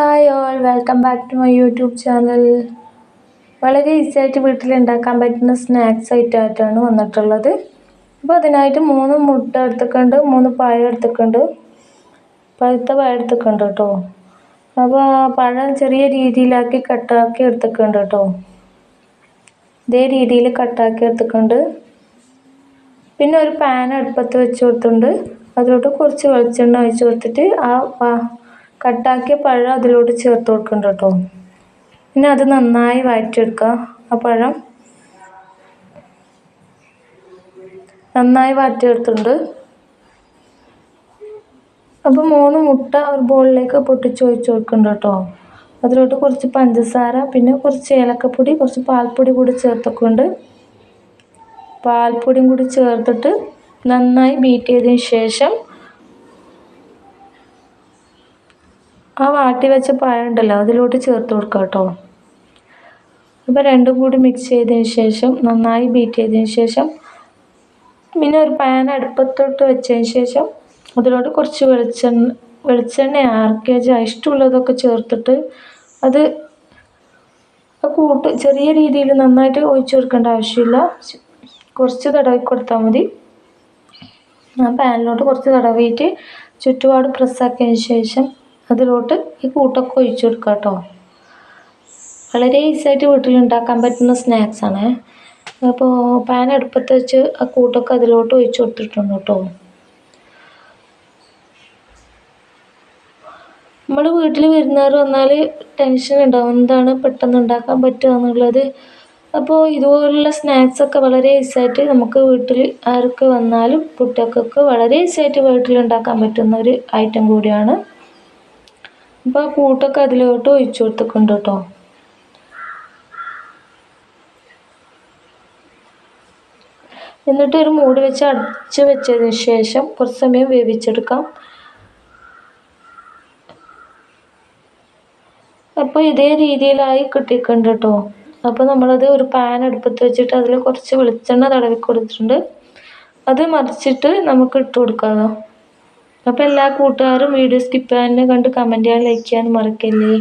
Hi all welcome back to my YouTube channel വളരെ easy ആയിട്ട് വീട്ടിൽ ഉണ്ടാക്കാൻ പറ്റുന്ന സ്നാക്സ് ഐറ്റമായിട്ടാണ് വന്നിട്ടുള്ളത്. അപ്പോൾ അതിനായിട്ട് മൂന്ന് മുട്ട എടുത്തിട്ടുണ്ട് മൂന്ന് പഴം എടുത്തിട്ടുണ്ട്. പഴുത്ത പഴം എടുത്തിട്ടുണ്ട് കേട്ടോ. അപ്പോൾ പഴം ചെറിയ രീതിയിലാക്കി കട്ടാക്കി എടുത്തിട്ടുണ്ട് കേട്ടോ. ഇതേ രീതിയിൽ കട്ടാക്കി എടുത്തിട്ടുണ്ട്. പിന്നെ ഒരു പാൻ അടുപ്പത്ത് വെച്ച് കൊടുത്തിട്ടുണ്ട്. അതിലോട്ട് കുറച്ച് വെളിച്ചെണ്ണ ഒഴിച്ച് കൊടുത്തിട്ട് ആ കട്ടാക്കിയ പഴം അതിലോട്ട് ചേർത്ത് കൊടുക്കുന്നുണ്ട് കേട്ടോ. പിന്നെ അത് നന്നായി വഴറ്റിയെടുക്കുക ആ പഴം നന്നായി വഴറ്റിയെടുത്തിട്ടുണ്ട് അപ്പോൾ മൂന്ന് മുട്ട ഒരു ബോളിലേക്ക് പൊട്ടിച്ച് ഒഴിച്ച് കൊടുക്കുന്നുണ്ട് കേട്ടോ. അതിലോട്ട് കുറച്ച് പഞ്ചസാര പിന്നെ കുറച്ച് ഏലക്കപ്പൊടി കുറച്ച് പാൽപ്പൊടി കൂടി ചേർത്തൊക്കെയുണ്ട്. പാൽപ്പൊടിയും കൂടി ചേർത്തിട്ട് നന്നായി ബീറ്റ് ചെയ്തതിന് ശേഷം ആ വാട്ടി വെച്ച പഴം ഉണ്ടല്ലോ അതിലോട്ട് ചേർത്ത് കൊടുക്കുക കേട്ടോ. അപ്പോൾ രണ്ടും കൂടി മിക്സ് ചെയ്തതിന് ശേഷം നന്നായി ബീറ്റ് ചെയ്തതിന് ശേഷം പിന്നെ ഒരു പാൻ അടുപ്പത്തോട്ട് വെച്ചതിന് ശേഷം അതിലോട്ട് കുറച്ച് വെളിച്ചെണ്ണ വെളിച്ചെണ്ണ ആർക്കേജ് ഇഷ്ടമുള്ളതൊക്കെ ചേർത്തിട്ട് അത് കൂട്ട് ചെറിയ രീതിയിൽ നന്നായിട്ട് ഒഴിച്ചു കൊടുക്കേണ്ട ആവശ്യമില്ല. കുറച്ച് തടവി കൊടുത്താൽ മതി. ആ പാനിലോട്ട് കുറച്ച് തടവിയിട്ട് ചുറ്റുപാട് പ്രസ്സാക്കിയതിന് ശേഷം അതിലോട്ട് ഈ കൂട്ടൊക്കെ ഒഴിച്ചു കൊടുക്കുക കേട്ടോ വളരെ ഈസിയായിട്ട് വീട്ടിൽ ഉണ്ടാക്കാൻ പറ്റുന്ന സ്നാക്സാണ് അപ്പോൾ പാൻ അടുപ്പത്ത് വെച്ച് ആ കൂട്ടൊക്കെ അതിലോട്ട് ഒഴിച്ചു കൊടുത്തിട്ടുണ്ട് കേട്ടോ നമ്മൾ വീട്ടിൽ വരുന്നവർ വന്നാൽ ടെൻഷൻ ഉണ്ടാവും. എന്താണ് പെട്ടെന്ന് ഉണ്ടാക്കാൻ പറ്റുക എന്നുള്ളത്. അപ്പോൾ ഇതുപോലുള്ള സ്നാക്സൊക്കെ വളരെ ഈസിയായിട്ട് നമുക്ക് വീട്ടിൽ ആർക്ക് വന്നാലും കുട്ടികൾക്കൊക്കെ വളരെ ഈസിയായിട്ട് വീട്ടിൽ ഉണ്ടാക്കാൻ പറ്റുന്ന ഒരു ഐറ്റം കൂടിയാണ് അപ്പോൾ ആ കൂട്ടൊക്കെ അതിലോട്ട് ഒഴിച്ചു കൊടുത്തിട്ടുണ്ട് കേട്ടോ. എന്നിട്ട് ഒരു മൂടി വെച്ച് അടച്ച് വെച്ചതിന് ശേഷം കുറച്ച് സമയം വേവിച്ചെടുക്കാം. അപ്പോൾ ഇതേ രീതിയിലായി കിട്ടിയിട്ടുണ്ട് കേട്ടോ. അപ്പോൾ നമ്മളത് ഒരു പാൻ അടുപ്പത്ത് വെച്ചിട്ട് അതിൽ കുറച്ച് വെളിച്ചെണ്ണ തടവി കൊടുത്തിട്ടുണ്ട്. അത് മറിച്ചിട്ട് നമുക്ക് ഇട്ട് കൊടുക്കാമല്ലോ അപ്പോൾ എല്ലാ കൂട്ടുകാരും വീഡിയോ സ്കിപ്പ് ചെയ്യാൻ കണ്ട് കമന്റ് ചെയ്യാൻ ലൈക്ക് ചെയ്യാൻ മറക്കല്ലേ?